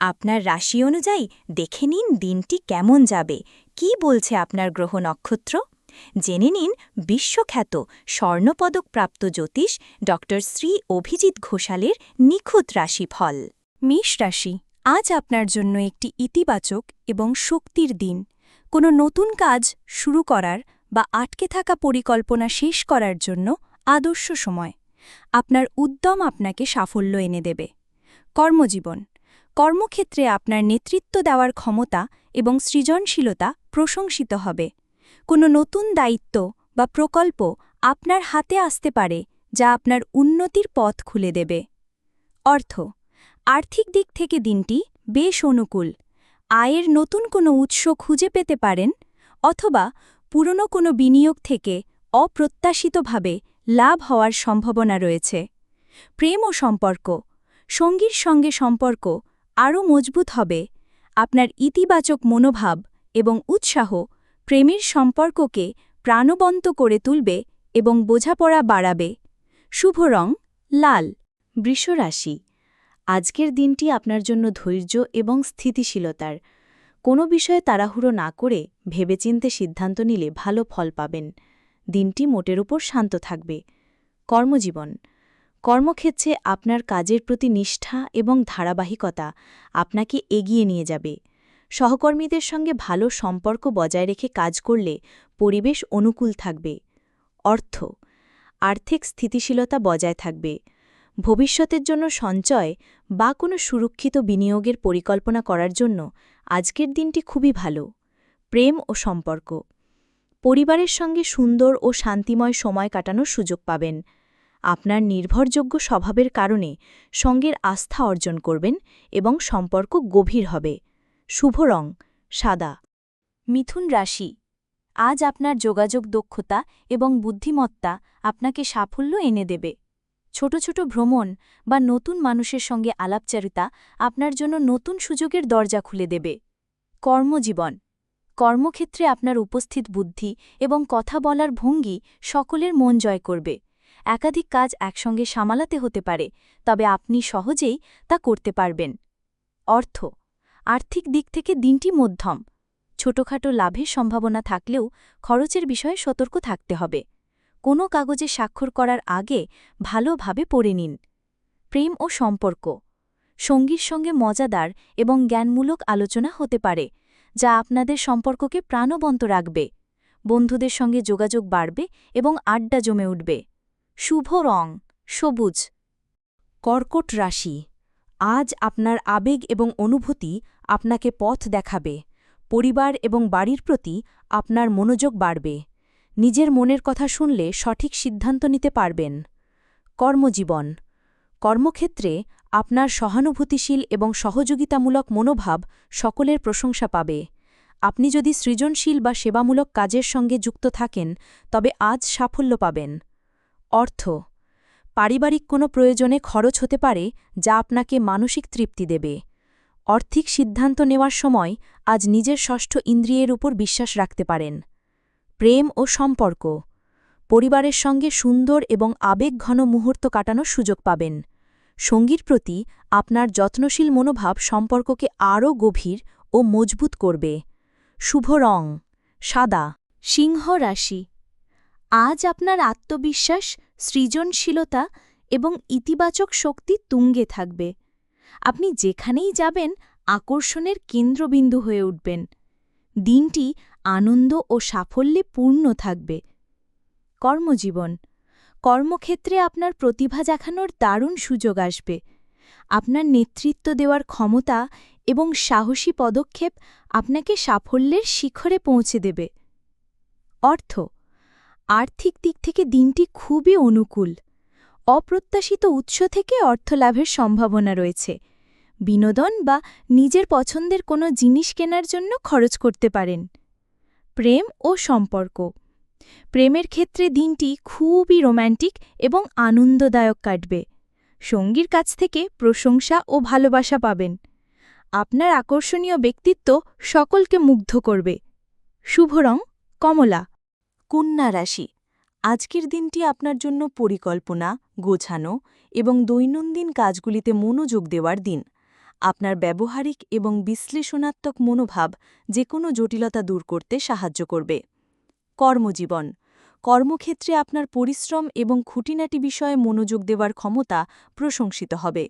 আপনার রাশি অনুযায়ী দেখে নিন দিনটি কেমন যাবে। কি বলছে আপনার গ্রহ নক্ষত্র? জেনে নিন বিশ্বখ্যাত স্বর্ণপদকপ্রাপ্ত জ্যোতিষ ড শ্রী অভিজিৎ ঘোষালের নিখুঁত রাশিফল। মেষ রাশি, আজ আপনার জন্য একটি ইতিবাচক এবং শক্তির দিন। কোনো নতুন কাজ শুরু করার বা আটকে থাকা পরিকল্পনা শেষ করার জন্য আদর্শ সময়। আপনার উদ্যম আপনাকে সাফল্য এনে দেবে। কর্মজীবন কর্মক্ষেত্রে আপনার নেতৃত্ব দেওয়ার ক্ষমতা এবং সৃজনশীলতা প্রশংসিত হবে। কোনো নতুন দায়িত্ব বা প্রকল্প আপনার হাতে আসতে পারে, যা আপনার উন্নতির পথ খুলে দেবে। অর্থ, আর্থিক দিক থেকে দিনটি বেশ অনুকূল। আয়ের নতুন কোনো উৎস খুঁজে পেতে পারেন অথবা পুরনো কোনো বিনিয়োগ থেকে অপ্রত্যাশিতভাবে লাভ হওয়ার সম্ভাবনা রয়েছে। প্রেম ও সম্পর্ক, সঙ্গীর সঙ্গে সম্পর্ক আরও মজবুত হবে। আপনার ইতিবাচক মনোভাব এবং উৎসাহ প্রেমের সম্পর্ককে প্রাণবন্ত করে তুলবে এবং বোঝাপড়া বাড়াবে। শুভ রং, লাল। বৃষরাশি। আজকের দিনটি আপনার জন্য ধৈর্য এবং স্থিতিশীলতার। কোনো বিষয়ে তাড়াহুড়ো না করে ভেবেচিন্তে সিদ্ধান্ত নিলে ভালো ফল পাবেন। দিনটি মোটের উপর শান্ত থাকবে। কর্মজীবন। কর্মক্ষেত্রে আপনার কাজের প্রতি নিষ্ঠা এবং ধারাবাহিকতা আপনাকে এগিয়ে নিয়ে যাবে। সহকর্মীদের সঙ্গে ভালো সম্পর্ক বজায় রেখে কাজ করলে পরিবেশ অনুকূল থাকবে। অর্থ, আর্থিক স্থিতিশীলতা বজায় থাকবে। ভবিষ্যতের জন্য সঞ্চয় বা কোনো সুরক্ষিত বিনিয়োগের পরিকল্পনা করার জন্য আজকের দিনটি খুবই ভালো। প্রেম ও সম্পর্ক, পরিবারের সঙ্গে সুন্দর ও শান্তিময় সময় কাটানোর সুযোগ পাবেন। আপনার নির্ভরযোগ্য স্বভাবের কারণে সঙ্গের আস্থা অর্জন করবেন এবং সম্পর্ক গভীর হবে। শুভ রং, সাদা। মিথুন রাশি, আজ আপনার যোগাযোগ দক্ষতা এবং বুদ্ধিমত্তা আপনাকে সাফল্য এনে দেবে। ছোট ছোট ভ্রমণ বা নতুন মানুষের সঙ্গে আলাপচারিতা আপনার জন্য নতুন সুযোগের দরজা খুলে দেবে। কর্মজীবন, কর্মক্ষেত্রে আপনার উপস্থিত বুদ্ধি এবং কথা বলার ভঙ্গি সকলের মন জয় করবে। একাধিক কাজ একসঙ্গে সামালাতে হতে পারে, তবে আপনি সহজেই তা করতে পারবেন। অর্থ, আর্থিক দিক থেকে দিনটি মধ্যম। ছোটখাটো লাভের সম্ভাবনা থাকলেও খরচের বিষয়ে সতর্ক থাকতে হবে। কোনো কাগজে স্বাক্ষর করার আগে ভালোভাবে পড়ে নিন। প্রেম ও সম্পর্ক, সঙ্গীর সঙ্গে মজাদার এবং জ্ঞানমূলক আলোচনা হতে পারে, যা আপনাদের সম্পর্ককে প্রাণবন্ত রাখবে। বন্ধুদের সঙ্গে যোগাযোগ বাড়বে এবং আড্ডা জমে উঠবে। শুভ রং, সবুজ। কর্কট রাশি, আজ আপনার আবেগ এবং অনুভূতি আপনাকে পথ দেখাবে, পরিবার এবং বাড়ির প্রতি আপনার মনোযোগ বাড়বে, নিজের মনের কথা শুনলে সঠিক সিদ্ধান্ত নিতে পারবেন। কর্মজীবন, কর্মক্ষেত্রে আপনার সহানুভূতিশীল এবং সহযোগিতামূলক মনোভাব সকলের প্রশংসা পাবে। আপনি যদি সৃজনশীল বা সেবামূলক কাজের সঙ্গে যুক্ত থাকেন, তবে আজ সাফল্য পাবেন। অর্থ। পারিবারিক কোনো প্রয়োজনে খরচ হতে পারে যা আপনাকে মানসিক তৃপ্তি দেবে। অর্থিক সিদ্ধান্ত নেওয়ার সময় আজ নিজের ষষ্ঠ ইন্দ্রিয়ের উপর বিশ্বাস রাখতে পারেন। প্রেম ও সম্পর্ক। পরিবারের সঙ্গে সুন্দর এবং আবেগঘন মুহূর্ত কাটানোর সুযোগ পাবেন। সঙ্গীর প্রতি আপনার যত্নশীল মনোভাব সম্পর্ককে আরও গভীর ও মজবুত করবে। শুভ রং। সাদা। সিংহ রাশি। আজ আপনার আত্মবিশ্বাস, সৃজনশীলতা এবং ইতিবাচক শক্তি তুঙ্গে থাকবে। আপনি যেখানেই যাবেন, আকর্ষণের কেন্দ্রবিন্দু হয়ে উঠবেন। দিনটি আনন্দ ও সাফল্যে পূর্ণ থাকবে। কর্মজীবন। কর্মক্ষেত্রে আপনার প্রতিভা দেখানোর দারুণ সুযোগ আসবে। আপনার নেতৃত্ব দেওয়ার ক্ষমতা এবং সাহসী পদক্ষেপ আপনাকে সাফল্যের শিখরে পৌঁছে দেবে। অর্থ। আর্থিক দিক থেকে দিনটি খুবই অনুকূল। অপ্রত্যাশিত উৎস থেকে অর্থলাভের সম্ভাবনা রয়েছে। বিনোদন বা নিজের পছন্দের কোনো জিনিস কেনার জন্য খরচ করতে পারেন। প্রেম ও সম্পর্ক। প্রেমের ক্ষেত্রে দিনটি খুবই রোম্যান্টিক এবং আনন্দদায়ক কাটবে। সঙ্গীর কাছ থেকে প্রশংসা ও ভালোবাসা পাবেন। আপনার আকর্ষণীয় ব্যক্তিত্ব সকলকে মুগ্ধ করবে। শুভ রং, কমলা। কন্যা রাশি। আজকের দিনটি আপনার জন্য পরিকল্পনা, গোছানো এবং দৈনন্দিন কাজগুলিতে মনোযোগ দেওয়ার দিন। আপনার ব্যবহারিক এবং বিশ্লেষণাত্মক মনোভাব যে কোনো জটিলতা দূর করতে সাহায্য করবে। কর্মজীবন। কর্মক্ষেত্রে আপনার পরিশ্রম এবং খুঁটিনাটি বিষয়ে মনোযোগ দেওয়ার ক্ষমতা প্রশংসিত হবে।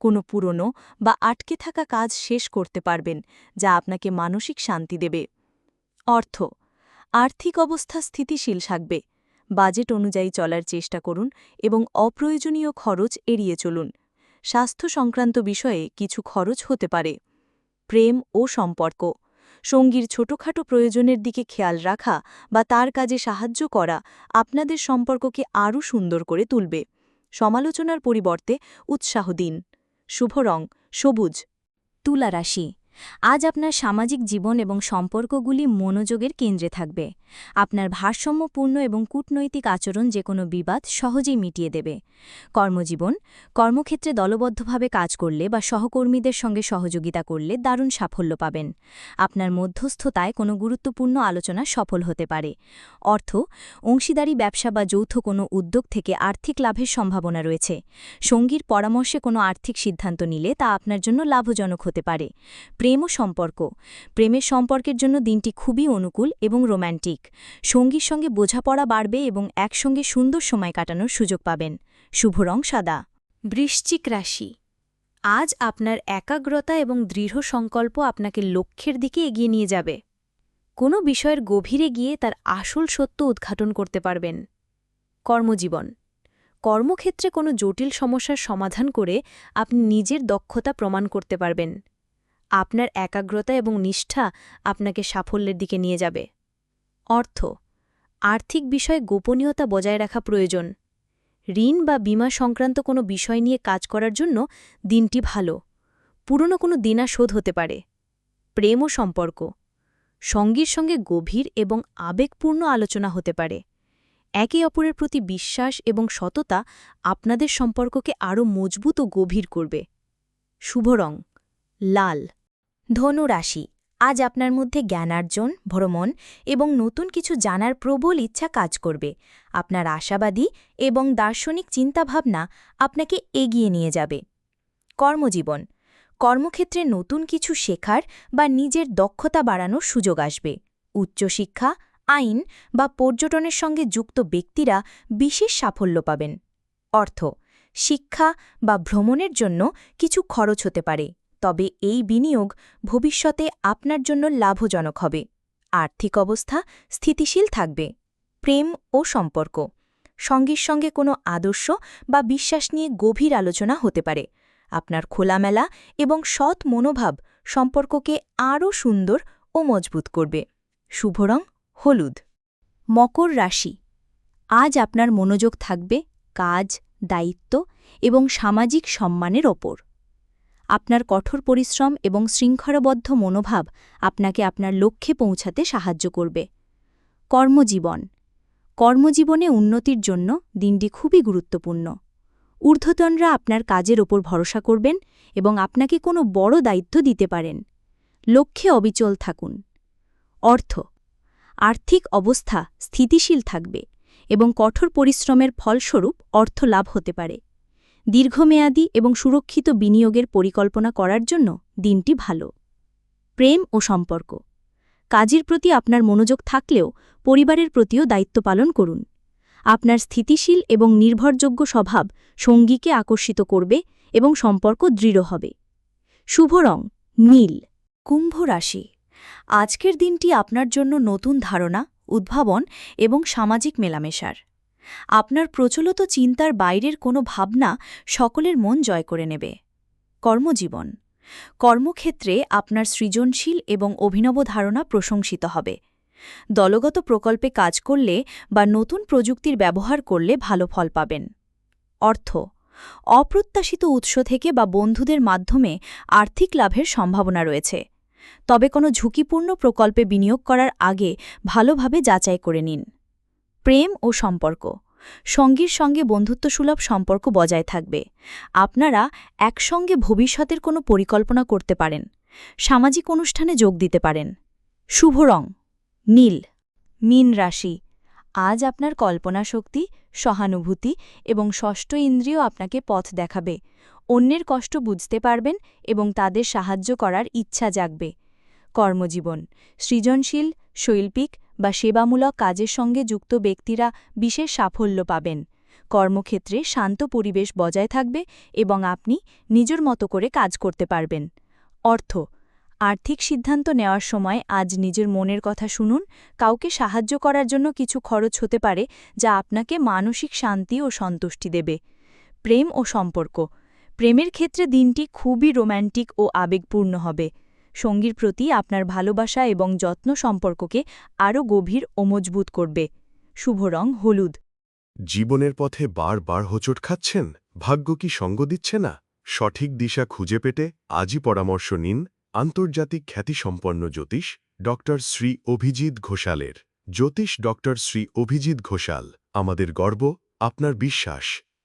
কোনো পুরনো বা আটকে থাকা কাজ শেষ করতে পারবেন, যা আপনাকে মানসিক শান্তি দেবে। অর্থ। আর্থিক অবস্থা স্থিতিশীল থাকবে। বাজেট অনুযায়ী চলার চেষ্টা করুন এবং অপ্রয়োজনীয় খরচ এড়িয়ে চলুন। স্বাস্থ্য সংক্রান্ত বিষয়ে কিছু খরচ হতে পারে। প্রেম ও সম্পর্ক। সঙ্গীর ছোটখাটো প্রয়োজনের দিকে খেয়াল রাখা বা তার কাজে সাহায্য করা আপনাদের সম্পর্ককে আরও সুন্দর করে তুলবে। সমালোচনার পরিবর্তে উৎসাহ দিন। শুভ রং, সবুজ। তুলা রাশি। আজ আপনার সামাজিক জীবন এবং সম্পর্কগুলি মনোযোগের কেন্দ্রে থাকবে। আপনার ভারসাম্যপূর্ণ এবং কূটনৈতিক আচরণ যে কোনো বিবাদ সহজেই মিটিয়ে দেবে। কর্মজীবন, কর্মক্ষেত্রে দলবদ্ধভাবে কাজ করলে বা সহকর্মীদের সঙ্গে সহযোগিতা করলে দারুণ সাফল্য পাবেন। আপনার মধ্যস্থতায় কোনো গুরুত্বপূর্ণ আলোচনা সফল হতে পারে। অর্থ, অংশীদারি ব্যবসা বা যৌথ কোনো উদ্যোগ থেকে আর্থিক লাভের সম্ভাবনা রয়েছে। সঙ্গীর পরামর্শে কোনো আর্থিক সিদ্ধান্ত নিলে তা আপনার জন্য লাভজনক হতে পারে। প্রেম ও সম্পর্ক। প্রেমের সম্পর্কের জন্য দিনটি খুবই অনুকূল এবং রোম্যান্টিক। সঙ্গীর সঙ্গে বোঝাপড়া বাড়বে এবং একসঙ্গে সুন্দর সময় কাটানোর সুযোগ পাবেন। শুভ রং সাদা। বৃশ্চিক রাশি। আজ আপনার একাগ্রতা এবং দৃঢ় সংকল্প আপনাকে লক্ষ্যের দিকে এগিয়ে নিয়ে যাবে। কোনো বিষয়ের গভীরে গিয়ে তার আসল সত্য উদ্ঘাটন করতে পারবেন। কর্মজীবন। কর্মক্ষেত্রে কোনো জটিল সমস্যার সমাধান করে আপনি নিজের দক্ষতা প্রমাণ করতে পারবেন। আপনার একাগ্রতা এবং নিষ্ঠা আপনাকে সাফল্যের দিকে নিয়ে যাবে। অর্থ, আর্থিক বিষয়ে গোপনীয়তা বজায় রাখা প্রয়োজন। ঋণ বা বিমা সংক্রান্ত কোনো বিষয় নিয়ে কাজ করার জন্য দিনটি ভালো। পুরনো কোনো দিনা শোধ হতে পারে। প্রেম ও সম্পর্ক, সঙ্গীর সঙ্গে গভীর এবং আবেগপূর্ণ আলোচনা হতে পারে। একে অপরের প্রতি বিশ্বাস এবং সততা আপনাদের সম্পর্ককে আরও মজবুত ও গভীর করবে। শুভ রং। লাল। ধনু রাশি, আজ আপনার মধ্যে জ্ঞানার্জন, ভ্রমণ এবং নতুন কিছু জানার প্রবল ইচ্ছা কাজ করবে। আপনার আশাবাদী এবং দার্শনিক চিন্তাভাবনা আপনাকে এগিয়ে নিয়ে যাবে। কর্মজীবন, কর্মক্ষেত্রে নতুন কিছু শেখার বা নিজের দক্ষতা বাড়ানোর সুযোগ আসবে। উচ্চশিক্ষা, আইন বা পর্যটনের সঙ্গে যুক্ত ব্যক্তিরা বিশেষ সাফল্য পাবেন। অর্থ, শিক্ষা বা ভ্রমণের জন্য কিছু খরচ হতে পারে। তবে এই বিনিয়োগ ভবিষ্যতে আপনার জন্য লাভজনক হবে। আর্থিক অবস্থা স্থিতিশীল থাকবে। প্রেম ও সম্পর্ক। সঙ্গীর সঙ্গে কোনো আদর্শ বা বিশ্বাস নিয়ে গভীর আলোচনা হতে পারে। আপনার খোলামেলা এবং সৎ মনোভাব সম্পর্ককে আরও সুন্দর ও মজবুত করবে। শুভ রং, হলুদ। মকর রাশি। আজ আপনার মনোযোগ থাকবে কাজ, দায়িত্ব এবং সামাজিক সম্মানের ওপর। আপনার কঠোর পরিশ্রম এবং শৃঙ্খলাবদ্ধ মনোভাব আপনাকে আপনার লক্ষ্যে পৌঁছাতে সাহায্য করবে। কর্মজীবন। কর্মজীবনে উন্নতির জন্য দিনটি খুবই গুরুত্বপূর্ণ। ঊর্ধ্বতনরা আপনার কাজের ওপর ভরসা করবেন এবং আপনাকে কোনো বড় দায়িত্ব দিতে পারেন। লক্ষ্যে অবিচল থাকুন। অর্থ। আর্থিক অবস্থা স্থিতিশীল থাকবে এবং কঠোর পরিশ্রমের ফলস্বরূপ অর্থ লাভ হতে পারে। দীর্ঘমেয়াদী এবং সুরক্ষিত বিনিয়োগের পরিকল্পনা করার জন্য দিনটি ভালো। প্রেম ও সম্পর্ক। কাজের প্রতি আপনার মনোযোগ থাকলেও পরিবারের প্রতিও দায়িত্ব পালন করুন। আপনার স্থিতিশীল এবং নির্ভরযোগ্য স্বভাব সঙ্গীকে আকর্ষিত করবে এবং সম্পর্ক দৃঢ় হবে। শুভ রং, নীল। কুম্ভ রাশি। আজকের দিনটি আপনার জন্য নতুন ধারণা, উদ্ভাবন এবং সামাজিক মেলামেশার। আপনার প্রচলিত চিন্তার বাইরের কোনো ভাবনা সকলের মন জয় করে নেবে। কর্মজীবন। কর্মক্ষেত্রে আপনার সৃজনশীল এবং অভিনব ধারণা প্রশংসিত হবে। দলগত প্রকল্পে কাজ করলে বা নতুন প্রযুক্তির ব্যবহার করলে ভালো ফল পাবেন। অর্থ। অপ্রত্যাশিত উৎস থেকে বা বন্ধুদের মাধ্যমে আর্থিক লাভের সম্ভাবনা রয়েছে। তবে কোনো ঝুঁকিপূর্ণ প্রকল্পে বিনিয়োগ করার আগে ভালোভাবে যাচাই করে নিন। প্রেম ও সম্পর্ক। সঙ্গীর সঙ্গে বন্ধুত্বসুলভ সম্পর্ক বজায় থাকবে। আপনারা একসঙ্গে ভবিষ্যতের কোনো পরিকল্পনা করতে পারেন। সামাজিক অনুষ্ঠানে যোগ দিতে পারেন। শুভ রং, নীল, মিন রাশি। আজ আপনার কল্পনা শক্তি সহানুভূতি এবং ষষ্ঠ ইন্দ্রিয় আপনাকে পথ দেখাবে। অন্যের কষ্ট বুঝতে পারবেন এবং তাদের সাহায্য করার ইচ্ছা জাগবে। কর্মজীবন, সৃজনশীল, শৈল্পিক বা সেবামূলক কাজের সঙ্গে যুক্ত ব্যক্তিরা বিশেষ সাফল্য পাবেন। কর্মক্ষেত্রে শান্ত পরিবেশ বজায় থাকবে এবং আপনি নিজের মতো করে কাজ করতে পারবেন। অর্থ, আর্থিক সিদ্ধান্ত নেওয়ার সময় আজ নিজের মনের কথা শুনুন, কাউকে সাহায্য করার জন্য কিছু খরচ হতে পারে যা আপনাকে মানসিক শান্তি ও সন্তুষ্টি দেবে। প্রেম ও সম্পর্ক, প্রেমের ক্ষেত্রে দিনটি খুবই রোম্যান্টিক ও আবেগপূর্ণ হবে। সঙ্গীর প্রতি আপনার ভালোবাসা এবং যত্ন সম্পর্ককে আরও গভীর ও মজবুত করবে। শুভ রং, হলুদ। জীবনের পথে বারবার হোঁচট খাচ্ছেন? ভাগ্য কি সঙ্গ দিচ্ছে না? সঠিক দিশা খুঁজে পেতে আজই পরামর্শ নিন আন্তর্জাতিক খ্যাতিসম্পন্ন জ্যোতিষ ড শ্রী অভিজিৎ ঘোষালের। জ্যোতিষ ড শ্রী অভিজিৎ ঘোষাল, আমাদের গর্ব, আপনার বিশ্বাস।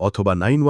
অথবা নাইন